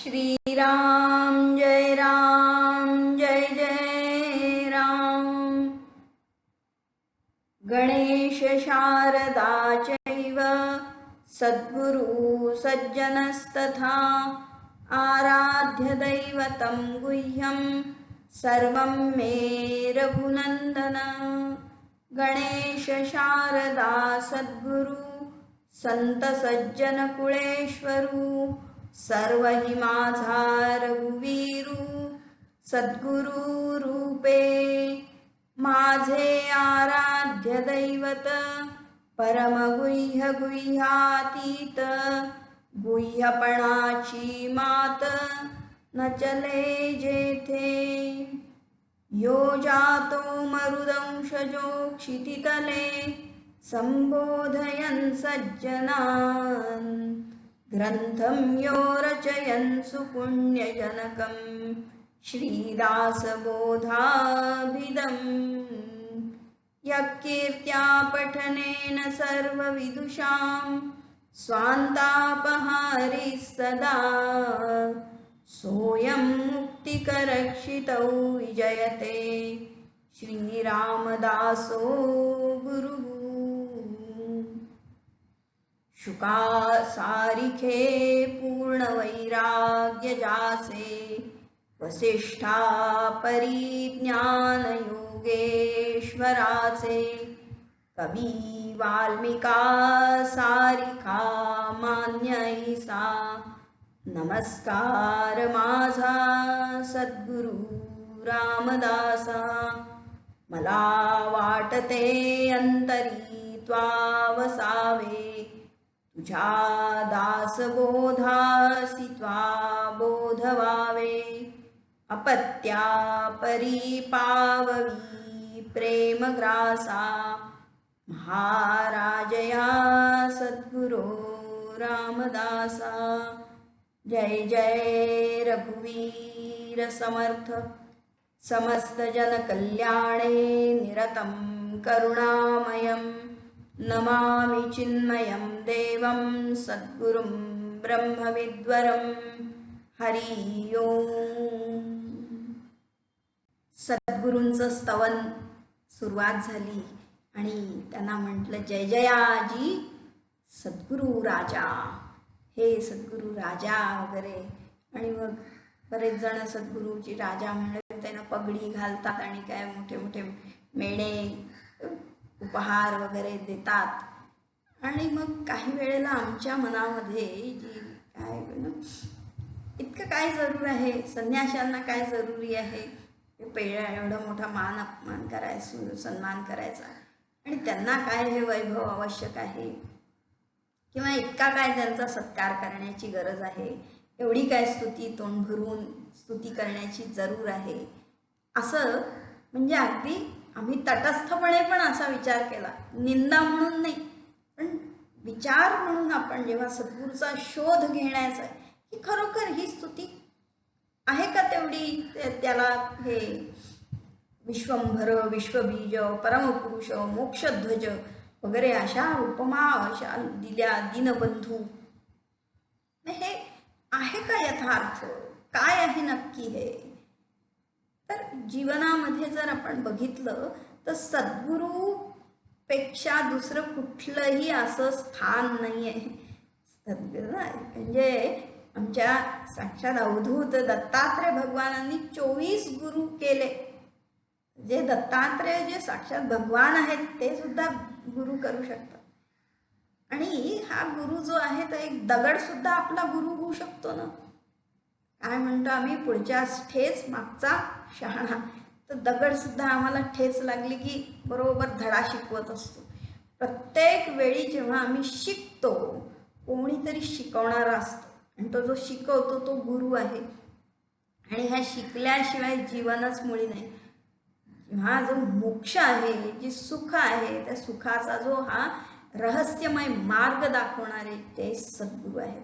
श्रीराम जय राम जय जय राम। गणेश शारदा चैव सद्गुरु सज्जनस्तथा आराध्य दैवतं गुह्यं सर्वं मे रघुनन्दन। गणेश शारदा सद्गुरु संत सज्जन कुळेश्वरू सर्व हि माझा रघुवीरू सद्गुरु रूपे माझे आराध्य दैवत परमगुह्य गुह्यातीत गुह्यपणाची मात न चले जेथे। यो जातो मरुदंशजो क्षितितले सम्बोधयन् सज्जनान्। ग्रन्थं यो रचयन् सुपुण्यजनकं श्रीदासबोधाभिदम् यकीर्त्या पठनेन सर्वविदुषां स्वान्तापहारिः सदा। सोऽयं मुक्तिकरक्षितौ विजयते। श्रीरामदासो गुरुः शुकासारिखे पूर्णवैराग्यजासे वसिष्ठा परिज्ञानयोगेश्वरासे कवी वाल्मीका सारिका मान्यै सा। नमस्कार माझा सद्गुरु रामदासा। मला वाटते अन्तरी त्वा वसावे तुझ्या दासबोधासी त्वा बोधवावे। अपत्या परिपाववी प्रेमग्रासा महाराजया सद्गुरो रामदासा। जय जय रघुवीर समर्थ समस्तजनकल्याणे निरतं करुणामयम्। नमामि चिन्मयं देवं सद्गुरुं ब्रह्मविद्वरं। हरि ओम सद्गुरूंचं स्तवन सुरुवात झाली आणि त्यांना म्हटलं जय जयाजी सद्गुरू राजा. हे सद्गुरू राजा वगैरे. आणि मग बरेच जण सद्गुरूची राजा म्हणलं त्यांना पगडी घालतात आणि काय मोठे मोठे मेणे उपहार वगैरे देतात. आणि मग काही वेळेला आमच्या मनामध्ये जी काय इतकं काय जरूर आहे संन्याशांना काय जरुरी आहे? हे पेळ्या एवढा मोठा मान अपमान करायचा सन्मान करायचा. आणि त्यांना काय हे वैभव आवश्यक आहे? किंवा इतका काय त्यांचा सत्कार करण्याची गरज आहे? एवढी काय स्तुती तोंड भरून स्तुती करण्याची जरूर आहे? असं म्हणजे अगदी आम्ही तटस्थपणे पण असा विचार केला. निंदा म्हणून नाही पण विचार म्हणून आपण जेव्हा सद्गुरूचा शोध घेण्याचा आहे की खरोखर ही स्तुती आहे का तेवढी? त्याला हे विश्वंभर विश्वबीज परमपुरुष मोक्षध्वज वगैरे अशा उपमा अशा दिल्या दीनबंधू. हे आहे का यथार्थ? काय आहे नक्की हे? तर जीवनामध्ये जर आपण बघितलं तर सद्गुरू पेक्षा दुसरं कुठलंही असं स्थान नाही आहे सद्गुरू म्हणजे आमच्या साक्षात अवधूत दत्तात्रय भगवानांनी चोवीस गुरु केले. जे दत्तात्रय जे साक्षात भगवान आहेत ते सुद्धा गुरु करू शकतात. आणि हा गुरु जो आहे तो एक दगड सुद्धा आपला गुरु होऊ शकतो ना. काय म्हणतो आम्ही पुढच्या ठेच मागचा शहाणा तर दगड सुद्धा आम्हाला ठेच लागली की बरोबर धडा शिकवत असतो. प्रत्येक वेळी जेव्हा आम्ही शिकतो कोणीतरी शिकवणारा असतो. आणि तो जो शिकवतो तो गुरु आहे. आणि ह्या शिकल्याशिवाय जीवनच मुळी नाही. हा जो मोक्ष आहे जे सुख आहे त्या सुखाचा जो हा रहस्यमय मार्ग दाखवणारे ते सद्गुरू आहेत.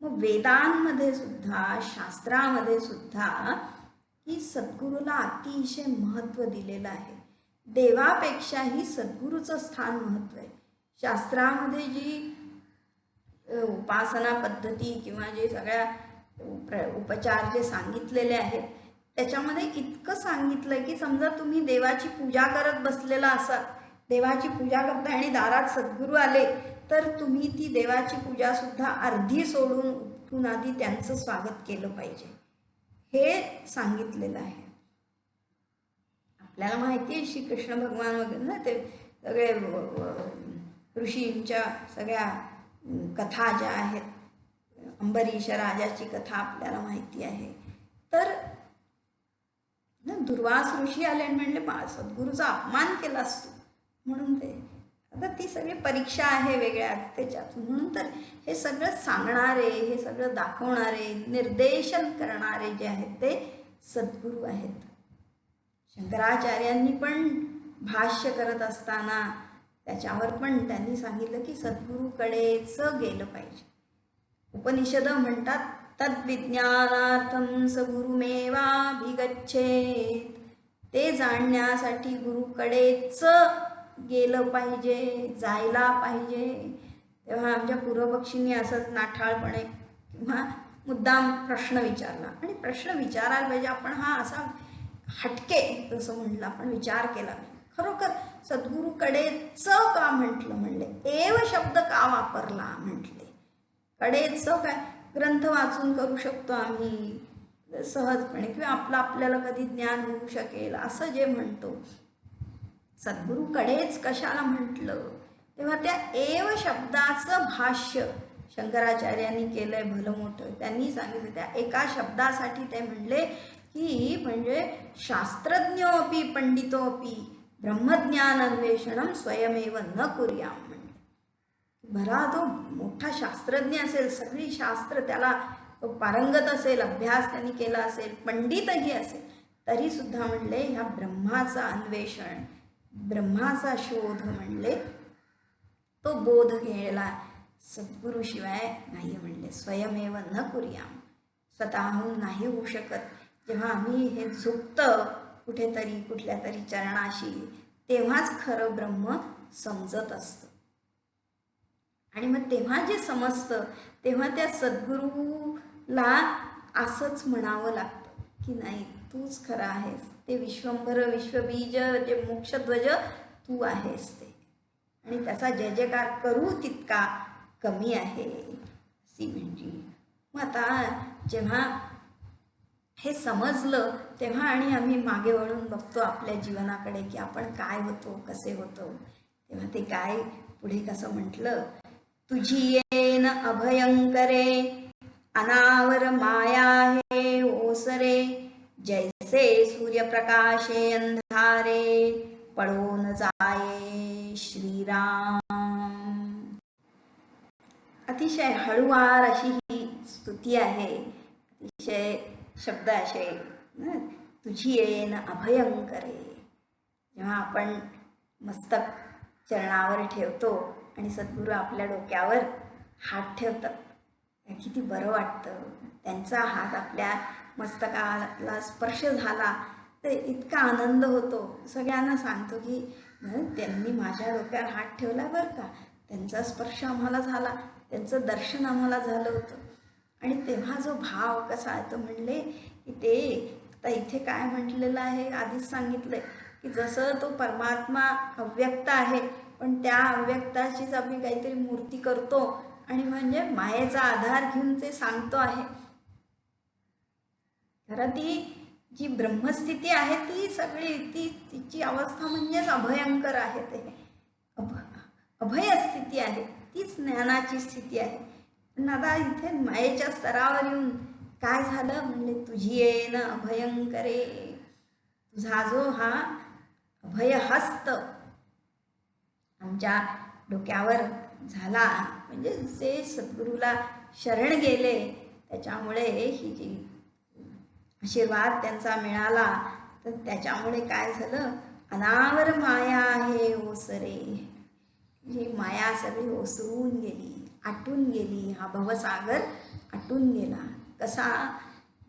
मग वेदांमध्ये सुद्धा शास्त्रामध्ये सुद्धा ही सद्गुरूला अतिशय महत्त्व दिलेलं आहे. देवापेक्षाही सद्गुरूचं स्थान महत्त्व आहे. शास्त्रामध्ये जी उपासना पद्धती किंवा जे सगळ्या प्र उपचार जे सांगितलेले आहेत त्याच्यामध्ये इतकं सांगितलं की समजा तुम्ही देवाची पूजा करत बसलेला असाल देवाची पूजा करता आणि दारात सद्गुरू आले तर तुम्ही ती देवाची पूजासुद्धा अर्धी सोडून उठून आधी त्यांचं स्वागत केलं पाहिजे. हे सांगितलेलं आहे. आपल्याला माहिती आहे श्री कृष्ण भगवान वगैरे ना ते सगळे ऋषींच्या सगळ्या कथा ज्या आहेत अंबरीश राजाची कथा आपल्याला माहिती आहे. तर ना दुर्वास ऋषी आले आणि म्हणले सद्गुरूचा अपमान केलास तू. म्हणून ते तर ती सगळी परीक्षा आहे वेगळ्या त्याच्यात. म्हणून तर हे सगळं सांगणारे हे सगळं दाखवणारे निर्देशन करणारे जे आहेत ते सद्गुरू आहेत. शंकराचार्यांनी पण भाष्य करत असताना त्याच्यावर पण त्यांनी सांगितलं की सद्गुरूकडेच गेलं पाहिजे. उपनिषद म्हणतात तद्विज्ञानार्थम स गुरुमेवाभिगच्छेत. ते जाणण्यासाठी गुरुकडेच गेलं पाहिजे जायला पाहिजे तेव्हा आमच्या पूर्वपक्षींनी असंच नाठाळपणे किंवा मुद्दाम प्रश्न विचारला. आणि प्रश्न विचारायला पाहिजे आपण हा असा हटके तसं म्हटलं आपण विचार केला पाहिजे खरोखर सद्गुरूकडेच का म्हटलं म्हणले? एव शब्द का वापरला म्हटले? कडेच काय? ग्रंथ वाचून करू शकतो आम्ही सहजपणे. किंवा आपलं आपल्याला कधी ज्ञान होऊ शकेल असं जे म्हणतो. सद्गुरूकडेच कशाला म्हटलं? तेव्हा त्या एव शब्दाचं भाष्य शंकराचार्यांनी केलंय भलं मोठं. त्यांनी सांगितलं त्या एका शब्दासाठी ते म्हणले की म्हणजे शास्त्रज्ञोपी पंडितोपी ब्रह्मज्ञान अन्वेषण स्वयमेव न कुर्या म्हणजे भरा तो मोठा शास्त्रज्ञ असेल सगळी शास्त्र त्याला तो पारंगत असेल अभ्यास त्यांनी केला असेल पंडितही असेल तरी सुद्धा म्हणले ह्या ब्रह्माचं अन्वेषण ब्रह्माचा शोध म्हणले तो बोध घ्यायला सद्गुरूशिवाय नाही म्हणले. स्वयमेव न कुर्याम. स्वतःहून नाही होऊ शकत. जेव्हा आम्ही हे झुकतं कुठेतरी कुठल्या तरी चरणाशी तेव्हाच खरं ब्रह्म समजत असतं. आणि मग तेव्हा जे समजतं तेव्हा त्या सद्गुरूला असंच म्हणावं लागतं की नाही तूच खरं आहेस. ते विश्वंभर विश्वबीज जे मोक्षध्वज तू आहेस ते. आणि त्याचा जय जयकार करू तितका कमी आहे. सी म्हणजे. मग आता जेव्हा हे समजलं तेव्हा आणि आम्ही मागे वळून बघतो आपल्या जीवनाकडे की आपण काय होतो कसे होतो. तेव्हा ते काय पुढे कसं म्हटलं? तुझी येन अभयंकरे अनावर माया हे ओसरे जय जैसे सूर्यप्रकाशे अंधारे पळून जाये श्रीराम। अतिशय हळुवार अशी ही स्तुती आहे. अतिशय शब्द असे न, तुझी येन अभयंकरे. जेव्हा आपण मस्तक चरणावर ठेवतो आणि सद्गुरू आपल्या डोक्यावर हात ठेवतात किती बरं वाटतं. त्यांचा हात आपल्या मस्तकाला स्पर्श झाला तर इतका आनंद होतो. सगळ्यांना सांगतो की त्यांनी माझ्या डोक्यावर हात ठेवला बरं का? त्यांचा स्पर्श आम्हाला झाला त्यांचं दर्शन आम्हाला झालं होतं. आणि तेव्हा जो भाव कसा आहे तो म्हणले की ते आता इथे काय म्हटलेलं आहे? आधीच सांगितलंय की जसं तो परमात्मा अव्यक्त आहे पण त्या अव्यक्ताचीच आम्ही काहीतरी मूर्ती करतो आणि म्हणजे मायेचा आधार घेऊन ते सांगतो आहे. खरं ती जी ब्रह्मस्थिती आहे ती सगळी ती तिची अवस्था म्हणजेच अभयंकर आहे ते. अभ अभय स्थिती आहे तीच ज्ञानाची स्थिती आहे. पण आता इथे मायेच्या स्तरावर येऊन काय झालं? म्हणले तुझी ये ना अभयंकरे तुझा जो हा अभयहस्त आमच्या डोक्यावर झाला. म्हणजे जे सद्गुरूला शरण गेले त्याच्यामुळे ही जी आशीर्वाद त्यांचा मिळाला तर त्याच्यामुळे काय झालं? अनावर माया आहे ओसरे. ही माया सगळी ओसरून गेली आटून गेली. हा भवसागर आटून गेला. कसा?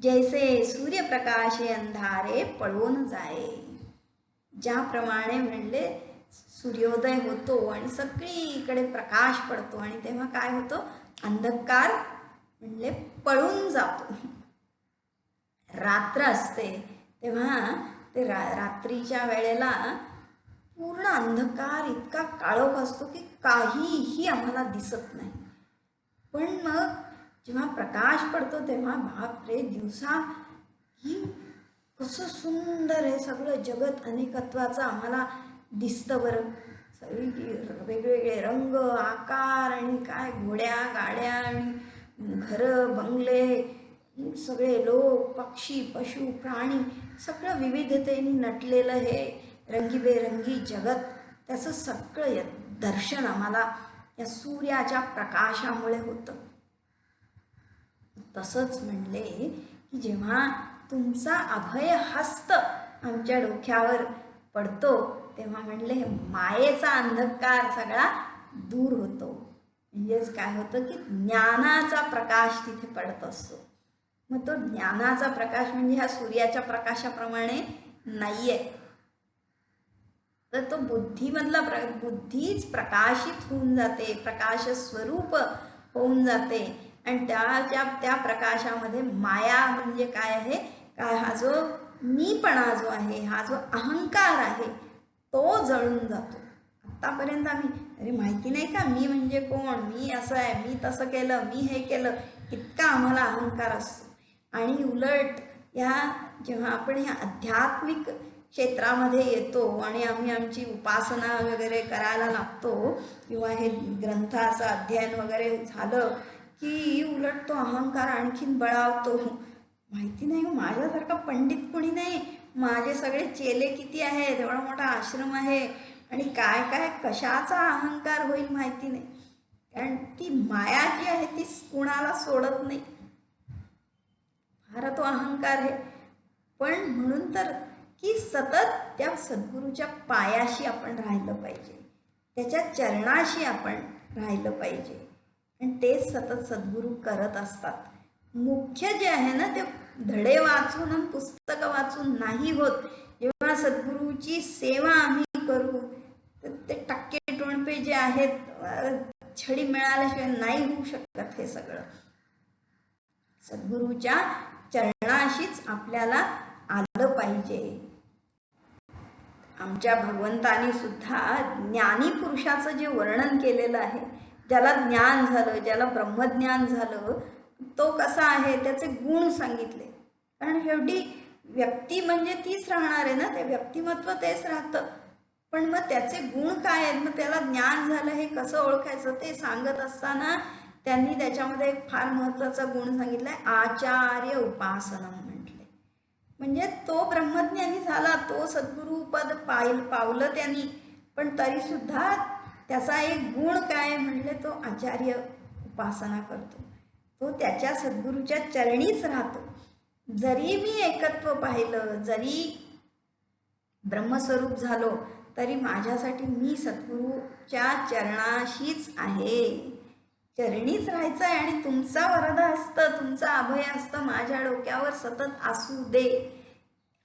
जैसे सूर्यप्रकाशे अंधारे पळून जाये. ज्याप्रमाणे म्हणले सूर्योदय होतो आणि सगळीकडे प्रकाश पडतो. आणि तेव्हा काय होतो? अंधकार म्हणले पळून जातो. रात्र असते तेव्हा ते रा रात्रीच्या वेळेला पूर्ण अंधकार इतका काळोख असतो की काहीही आम्हाला दिसत नाही. पण मग जेव्हा प्रकाश पडतो तेव्हा बापरे दिवसा ही कसं सुंदर आहे सगळं जगत अनेकत्वाचं आम्हाला दिसतं बरं. सगळी वेगवेगळे रंग आकार आणि काय घोड्या गाड्या आणि घरं बंगले सगळे लोक पक्षी पशु प्राणी सगळं विविधतेने नटलेलं हे रंगीबेरंगी जगत. त्याचं सगळं दर्शन आम्हाला या सूर्याच्या प्रकाशामुळे होतं. तसंच म्हणले की जेव्हा तुमचा अभय हस्त आमच्या डोक्यावर पडतो तेव्हा म्हणले हे मायेचा अंधकार सगळा दूर होतो. म्हणजेच काय होतं की ज्ञानाचा प्रकाश तिथे पडत असतो. मग तो ज्ञानाचा प्रकाश म्हणजे ह्या सूर्याच्या प्रकाशाप्रमाणे नाहीये. तर तो बुद्धीमधला प्र बुद्धीच प्रकाशित होऊन जाते प्रकाश स्वरूप होऊन जाते. आणि त्याच्या त्या प्रकाशामध्ये माया म्हणजे काय आहे? काय हा जो मीपणा जो आहे हा जो अहंकार आहे तो जळून जातो. आत्तापर्यंत आम्ही अरे माहिती नाही का मी म्हणजे कोण? मी असं आहे मी तसं केलं मी हे केलं इतका आम्हाला अहंकार असतो. आणि उलट या जेव्हा आपण ह्या आध्यात्मिक क्षेत्रामध्ये येतो आणि आम्ही आमची उपासना वगैरे करायला लागतो किंवा हे ग्रंथाचं अध्ययन वगैरे झालं की उलट तो अहंकार आणखीन बळावतो. माहिती नाही हो, माझ्यासारखा पंडित कोणी नाही. माझे सगळे चेले किती आहेत एवढा मोठा आश्रम आहे आणि काय काय कशाचा अहंकार होईल माहिती नाही. कारण ती माया जी आहे ती कुणाला सोडत नाही. खरा तो अहंकार आहे. पण म्हणून तर की सतत त्या सद्गुरूच्या पायाशी आपण राहिलं पाहिजे. त्याच्या चरणाशी आपण राहिलं पाहिजे. आणि तेच सतत सद्गुरू करत असतात. मुख्य जे आहे ना ते धडे वाचून आणि पुस्तकं वाचून नाही होत. जेव्हा सद्गुरूची सेवा आम्ही करू तर ते टक्के टोणपे जे आहेत छडी मिळाल्याशिवाय नाही होऊ शकत हे सगळं. सद्गुरूच्या चरणाशीच आपल्याला आलं पाहिजे. आमच्या भगवंतानी सुद्धा ज्ञानी पुरुषाचं जे वर्णन केलेलं आहे ज्याला ज्ञान झालं ज्याला ब्रह्मज्ञान झालं तो कसा आहे त्याचे गुण सांगितले. कारण शेवटी व्यक्ती म्हणजे तीच राहणार आहे ना ते व्यक्तिमत्व तेच राहतं. पण मग त्याचे गुण काय आहेत? मग त्याला ज्ञान झालं हे कसं ओळखायचं? ते सांगत असताना त्यांनी त्याच्यामध्ये एक फार महत्त्वाचा गुण सांगितलाय आचार्य उपासनम म्हटले. म्हणजे तो ब्रह्मज्ञानी झाला तो सद्गुरुपद पाहिल पावलं त्यांनी पण तरी सुद्धा त्याचा एक गुण काय म्हणले तो आचार्य उपासना करतो. तो त्याच्या सद्गुरूच्या चरणीच राहतो. जरी मी एकत्व पाहिलं जरी ब्रह्मस्वरूप झालो तरी माझ्यासाठी मी सद्गुरूच्या चरणाशीच आहे. चरणीच राहायचं आहे आणि तुमचा वरद असतं तुमचा अभय असतं माझ्या डोक्यावर सतत असू दे.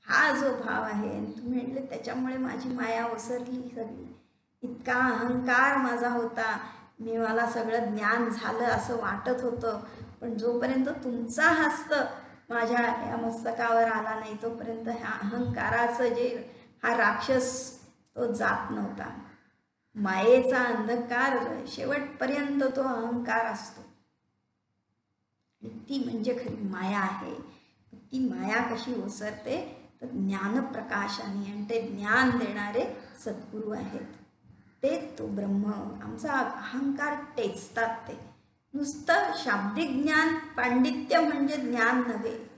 हा जो भाव आहे आणि तुम्ही म्हटले त्याच्यामुळे माझी माया ओसरली सगळी. इतका अहंकार माझा होता. मी मला सगळं ज्ञान झालं असं वाटत होतं. पण जोपर्यंत तुमचा हस्त माझ्या या मस्तकावर आला नाही तोपर्यंत ह्या अहंकाराचं जे हा राक्षस तो जात नव्हता. मायेचा अंधकार शेवटपर्यंत तो अहंकार असतो. आणि ती म्हणजे खरी माया आहे. ती माया कशी ओसरते? तर ज्ञानप्रकाशाने आणि ते ज्ञान देणारे सद्गुरू आहेत. ते तो ब्रह्म आमचा अहंकार टेचतात ते. नुसतं शाब्दिक ज्ञान पांडित्य म्हणजे ज्ञान नव्हे.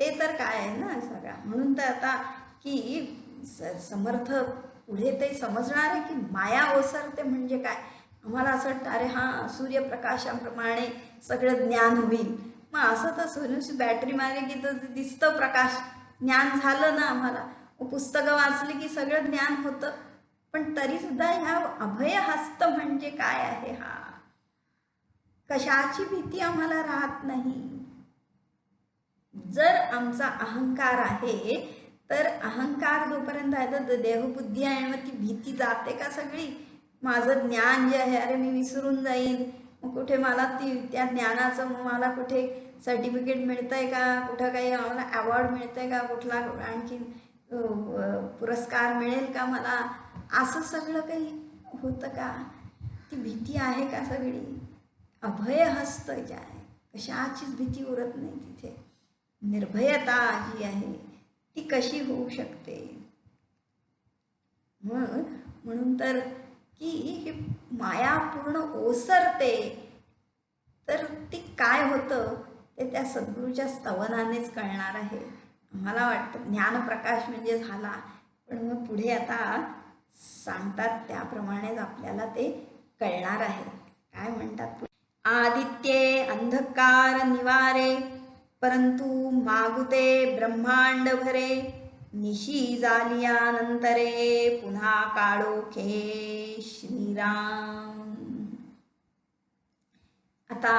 ते तर काय आहे ना सगळा? म्हणून तर आता की स समर्थ पुढे ते समजणार आहे की माया ओसरते म्हणजे काय? आम्हाला असं वाटतं अरे हां सूर्यप्रकाशाप्रमाणे सगळं ज्ञान होईल. मग असं तर सोनूची बॅटरी मारली की तर दिसतं प्रकाश. ज्ञान झालं ना आम्हाला. पुस्तकं वाचली की सगळं ज्ञान होतं. पण तरीसुद्धा ह्या अभयहस्त म्हणजे काय आहे हा? कशाची भीती आम्हाला राहत नाही. जर आमचा अहंकार आहे तर अहंकार जोपर्यंत आहे तर देहबुद्धी आहे मग ती भीती जाते का सगळी? माझं ज्ञान जे आहे अरे मी विसरून जाईन. मग कुठे मला ती त्या ज्ञानाचं मग मला कुठे सर्टिफिकेट मिळतं आहे का? कुठं काही मला अवॉर्ड मिळतं आहे का? कुठला आणखीन पुरस्कार मिळेल का मला? असं सगळं काही होतं का? ती भीती आहे का सगळी? अभयहस्त जे आहे कशाचीच भीती उरत नाही तिथे. निर्भयता जी आहे. ती कशी होऊ शकते? मग म्हणून तर की ही माया पूर्ण ओसरते. तर ती काय होतं? ते त्या सद्गुरूच्या स्तवनानेच कळणार आहे. मला वाटतं ज्ञानप्रकाश म्हणजे झाला. पण मग पुढे आता सांगतात त्याप्रमाणेच आपल्याला ते कळणार आहे. काय म्हणतात आदित्ये अंधकार निवारे परंतु मागुते ब्रह्मांड भरे निशी जालियानंतरे पुन्हा काळोखे श्रीराम। आता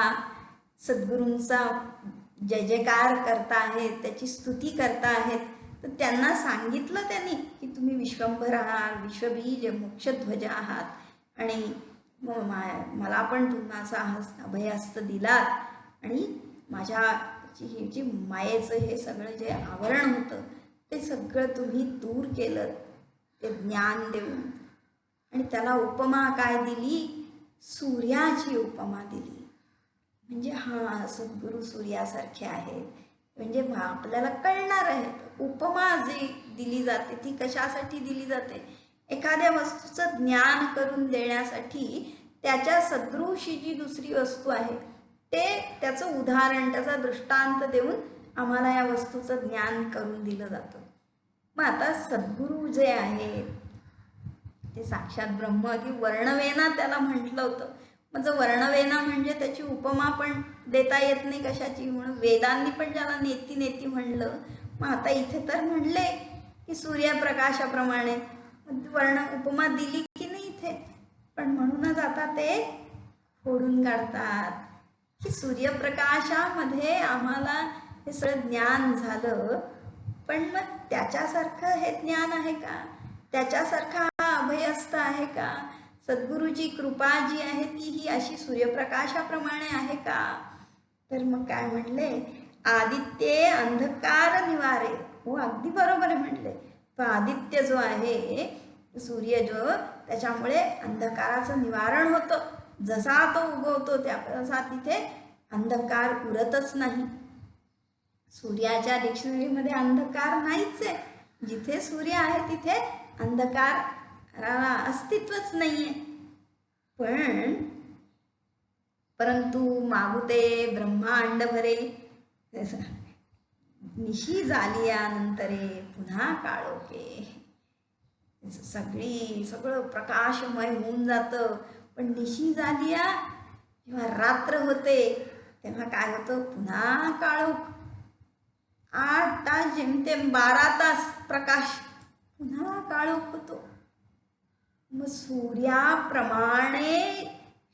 सद्गुरूंचा जय जयकार करता आहेत त्याची स्तुती करता आहेत तर त्यांना सांगितलं त्यांनी की तुम्ही विश्वंभर आहात विश्वबीज मोक्षध्वज आहात आणि मग मा मला पण तुम्हाला हस्त अभयहस्त दिलात आणि माझ्या ही जी मायेचं हे सगळं जे आवरण होतं ते सगळं तुम्ही दूर केलं ते ज्ञान देऊन. आणि त्याला उपमा काय दिली? सूर्याची उपमा दिली. म्हणजे हा सद्गुरू सूर्यासारखे आहेत. म्हणजे आपल्याला कळणार आहे उपमा जी दिली जाते ती कशासाठी दिली जाते? एखाद्या वस्तूचं ज्ञान करून देण्यासाठी त्याच्या सदृशी जी दुसरी वस्तू आहे ते त्याचं उदाहरण त्याचा दृष्टांत देऊन आम्हाला या वस्तूचं ज्ञान करून दिलं जातं. मग आता सद्गुरू जे आहे ते साक्षात ब्रह्म की वर्णवेना त्याला म्हटलं होतं. मग जर वर्णवेना म्हणजे त्याची उपमा पण देता येत नाही कशाची म्हणून वेदांनी पण ज्याला नेती नेती म्हणलं मग आता इथे तर म्हणले की सूर्यप्रकाशाप्रमाणे. वर्ण उपमा दिली की नाही इथे? पण म्हणूनच आता ते फोडून काढतात. की सूर्यप्रकाशामध्ये आम्हाला हे सगळं ज्ञान झालं. पण मग त्याच्यासारखं हे ज्ञान आहे का? त्याच्यासारखा हा अभयस्त आहे का? सद्गुरूची कृपा जी आहे ती ही अशी सूर्यप्रकाशाप्रमाणे आहे का? तर मग काय म्हणले आदित्य अंधकार निवारे. हो अगदी बरोबर म्हणले पण आदित्य जो आहे सूर्य जो त्याच्यामुळे अंधकाराचं निवारण होतं. जसा तो उगवतो त्या तसा तिथे अंधकार उरतच नाही. सूर्याच्या डिक्शनरीमध्ये अंधकार नाहीच आहे. जिथे सूर्य आहे तिथे अंधकार अस्तित्वच नाही आहे पण परंतु मागुते ब्रह्मांड भरे निशी झाली यानंतरे पुन्हा काळोखे. सगळी सगळं प्रकाशमय होऊन जातं. पण निशी झालीया जेव्हा रात्र होते तेव्हा काय होतं? पुन्हा काळोख आठ तास जेमतेम बारा तास प्रकाश. पुन्हा काळोख होतो. मग सूर्याप्रमाणे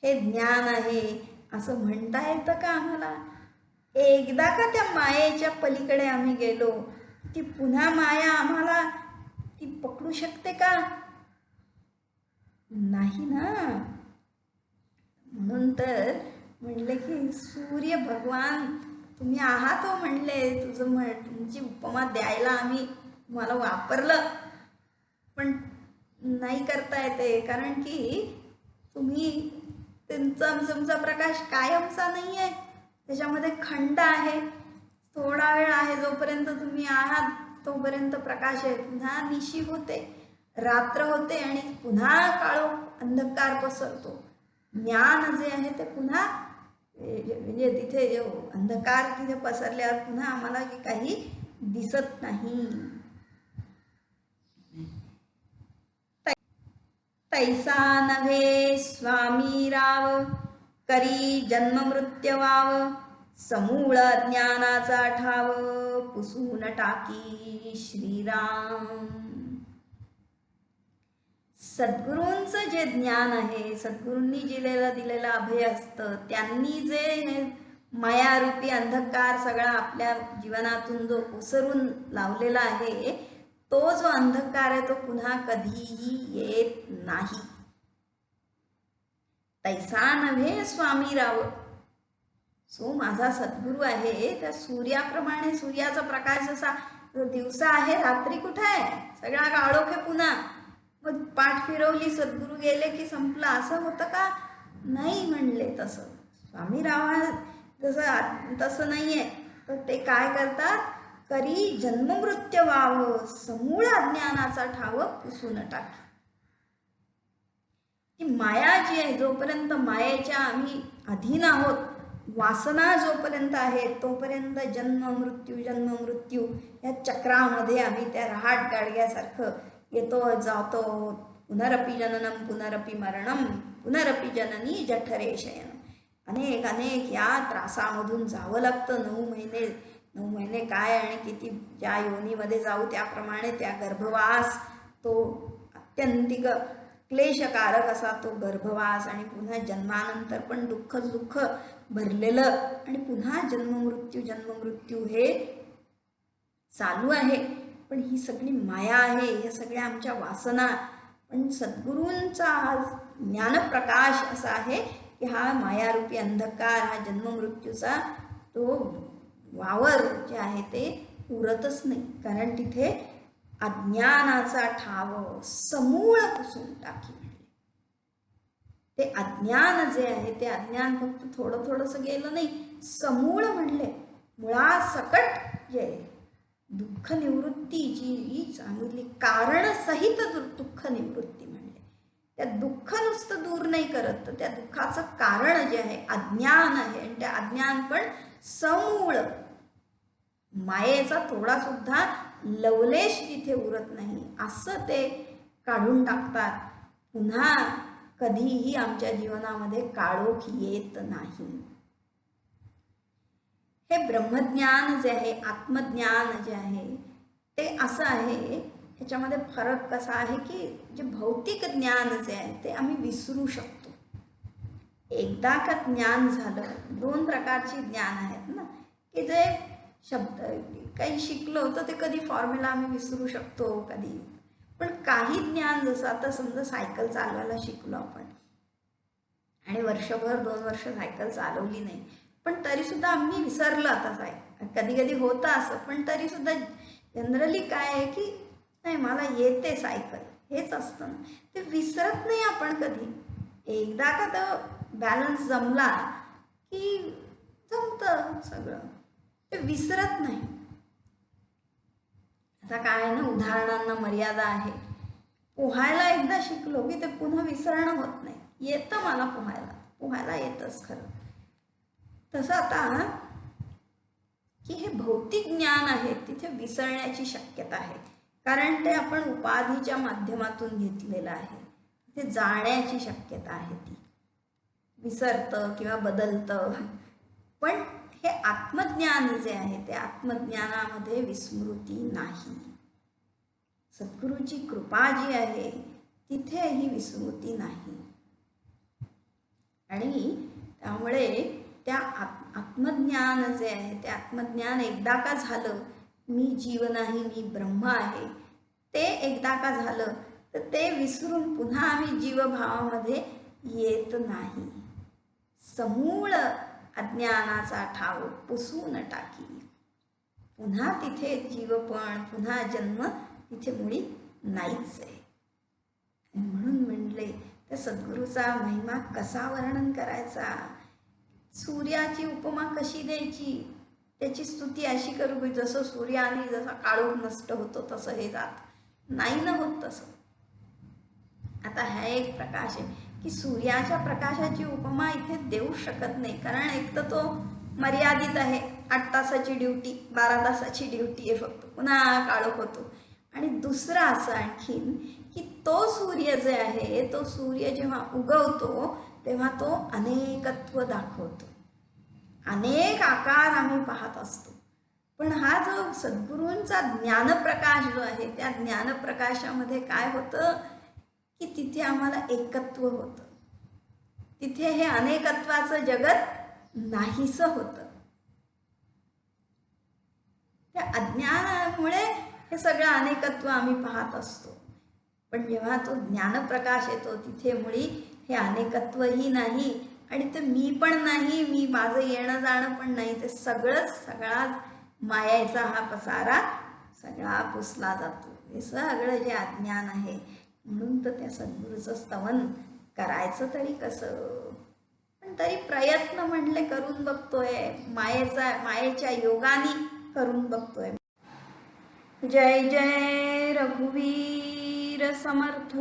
हे ज्ञान आहे असं म्हणता येतं का आम्हाला? एकदा का त्या मायेच्या पलीकडे आम्ही गेलो ती पुन्हा माया आम्हाला ती पकडू शकते का? नाही ना. नंतर तर म्हणले की सूर्य भगवान तुम्ही आहात हो म्हणले. तुझं म्हण तुमची उपमा द्यायला आम्ही तुम्हाला वापरलं. पण नाही करता येते कारण की तुम्ही तुमचा तुमचा प्रकाश कायमचा नाही आहे त्याच्यामध्ये खंड आहे. थोडा वेळ आहे जोपर्यंत तुम्ही आहात तोपर्यंत प्रकाश आहे. पुन्हा निशी होते रात्र होते आणि पुन्हा काळो अंधकार पसरतो. ज्ञान जे आहे ते पुन्हा म्हणजे तिथे जे अंधकार तिथे पसरल्यावर पुन्हा आम्हाला काही दिसत नाही. तैसा नव्हे स्वामी राव करी जन्म मृत्यवाव समूळ ज्ञानाचा ठाव पुसून टाकी श्रीराम. सद्गुरूंचं जे ज्ञान आहे सद्गुरूंनी दिलेलं दिलेलं अभय असतं त्यांनी जे हे मायारूपी अंधकार सगळा आपल्या जीवनातून जो ओसरून लावलेला आहे तो जो अंधकार आहे तो पुन्हा कधीही येत नाही. तैसा नव्हे स्वामी राव. सो माझा सद्गुरू आहे त्या सूर्याप्रमाणे सूर्याचा प्रकाश जसा दिवसा आहे रात्री कुठं आहे? सगळा काळोख आहे पुन्हा. मग पाठ फिरवली सद्गुरू गेले की संपलं? असं होतं का? नाही म्हणले तसं. स्वामी रामा जसं तसं नाही आहे तर ते काय करतात? करी जन्ममृत्य वाव समूळ अज्ञानाचा ठाव पुसून टाकी. ती माया जी आहे जोपर्यंत मायेच्या आम्ही अधीन आहोत वासना जोपर्यंत आहे तोपर्यंत जन्म मृत्यू जन्म मृत्यू या चक्रामध्ये आम्ही त्या रहाट गाडग्यासारखं येतो जातो पुनरपी जननम पुनरपी मरणम पुनरपी जननी जठरे शयन। अनेक अनेक या त्रासामधून जावं लागतं. नऊ महिने नऊ महिने काय आणि किती ज्या योनीमध्ये जाऊ त्याप्रमाणे त्या गर्भवास तो अत्यंतिक क्लेशकारक असा तो गर्भवास आणि पुन्हा जन्मानंतर पण दुःखच दुःख भरलेलं आणि पुन्हा जन्ममृत्यू जन्ममृत्यू हे चालू आहे. पण ही सगळी माया आहे हे सगळ्या आमच्या वासना. पण सद्गुरूंचा हा ज्ञानप्रकाश असा आहे की हा मायारूपी अंधकार हा जन्ममृत्यूचा तो वावर जे आहे ते उरतच नाही. कारण तिथे अज्ञानाचा ठाव समूळ पुसून टाकी ते अज्ञान जे आहे ते अज्ञान फक्त थोडं थोडंसं गेलं नाही समूळ म्हणले. मुळासकट जे आहे दुःख निवृत्ती जी ही सांगितली कारण सहित दुःख निवृत्ती म्हणले त्या दुःख नुसतं दूर नाही करत तर त्या दुःखाचं कारण जे आहे अज्ञान आहे. आणि त्या अज्ञान पण समूळ. मायेचा थोडा सुद्धा लवलेश तिथे उरत नाही. असं ते काढून टाकतात. पुन्हा कधीही आमच्या जीवनामध्ये काळोख येत नाही. हे ब्रह्मज्ञान जे आहे आत्मज्ञान जे आहे ते असं आहे ह्याच्यामध्ये फरक कसा आहे की जे भौतिक ज्ञान जे आहे ते आम्ही विसरू शकतो. एकदा का ज्ञान झालं दोन प्रकारची ज्ञान आहेत ना की जे शब्द काही शिकलो तर ते कधी फॉर्म्युला आम्ही विसरू शकतो कधी. पण काही ज्ञान जसं आता समजा सायकल चालवायला शिकलो आपण आणि वर्षभर दोन वर्ष सायकल चालवली नाही पण तरीसुद्धा आम्ही विसरलं आता सायकल कधी कधी होतं असं पण तरीसुद्धा जनरली काय आहे की नाही मला येते सायकल. हेच असतं ना. ते विसरत नाही आपण कधी. एकदा का तर बॅलन्स जमला की जमतं सगळं. ते विसरत नाही. आता काय आहे ना उदाहरणांना मर्यादा आहे. पोहायला एकदा शिकलो की ते पुन्हा विसरणं होत नाही. येतं मला पोहायला. पोहायला येतच खरं. तसं आता की हे भौतिक ज्ञान आहे तिथे विसरण्याची शक्यता आहे. कारण ते आपण उपाधीच्या माध्यमातून घेतलेलं आहे. तिथे जाण्याची शक्यता आहे ती. विसरतं किंवा बदलतं. पण हे आत्मज्ञान जे आहे ते आत्मज्ञानामध्ये विस्मृती नाही. सद्गुरूची कृपा जी आहे तिथे ही विस्मृती नाही. आणि त्यामुळे त्या आत् आत्मज्ञान जे आहे ते आत्मज्ञान एकदा का झालं मी जीव नाही मी ब्रह्म आहे ते एकदा का झालं तर ते विसरून पुन्हा आम्ही जीवभावामध्ये येत नाही. समूळ अज्ञानाचा ठाव पुसून टाकी. पुन्हा तिथे जीवपण पुन्हा जन्म तिथे मुळी नाहीच आहे. म्हणून म्हणले त्या सद्गुरूचा महिमा कसा वर्णन करायचा? सूर्याची उपमा कशी द्यायची? त्याची स्तुती अशी करू की जसं सूर्याने जसा काळोख नष्ट होतो तसं हे जात. नाही ना होत तसं. आता हा एक प्रकाश आहे की सूर्याच्या प्रकाशाची उपमा इथे देऊ शकत नाही. कारण एक तर तो मर्यादित आहे. आठ तासाची ड्युटी बारा तासाची ड्युटी आहे फक्त. पुन्हा काळोख होतो. आणि दुसरं असं आणखीन की तो सूर्य जे आहे तो सूर्य जेव्हा उगवतो तेव्हा तो अनेकत्व दाखवतो. अनेक आकार आम्ही पाहत असतो. पण हा जो सद्गुरूंचा ज्ञानप्रकाश जो आहे त्या ज्ञानप्रकाशामध्ये काय होतं? की तिथे आम्हाला एकत्व होतं. तिथे हे अनेकत्वाचं जगत नाहीसं होतं. त्या अज्ञानामुळे हे सगळं अनेकत्व आम्ही पाहत असतो. पण जेव्हा तो ज्ञानप्रकाश येतो तिथे मुळी हे अनेकत्वही नाही आणि ते मी पण नाही मी माझं येणं जाणं पण नाही ते सगळंच सगळाच मायाचा हा पसारा सगळा पुसला जातो. हे सगळं जे अज्ञान आहे म्हणून तर त्या सद्गुरूचं स्तवन करायचं तरी कसं? पण तरी प्रयत्न म्हणले करून बघतोय मायेचा मायेच्या योगाने करून बघतोय. जय जय रघुवीर समर्थ.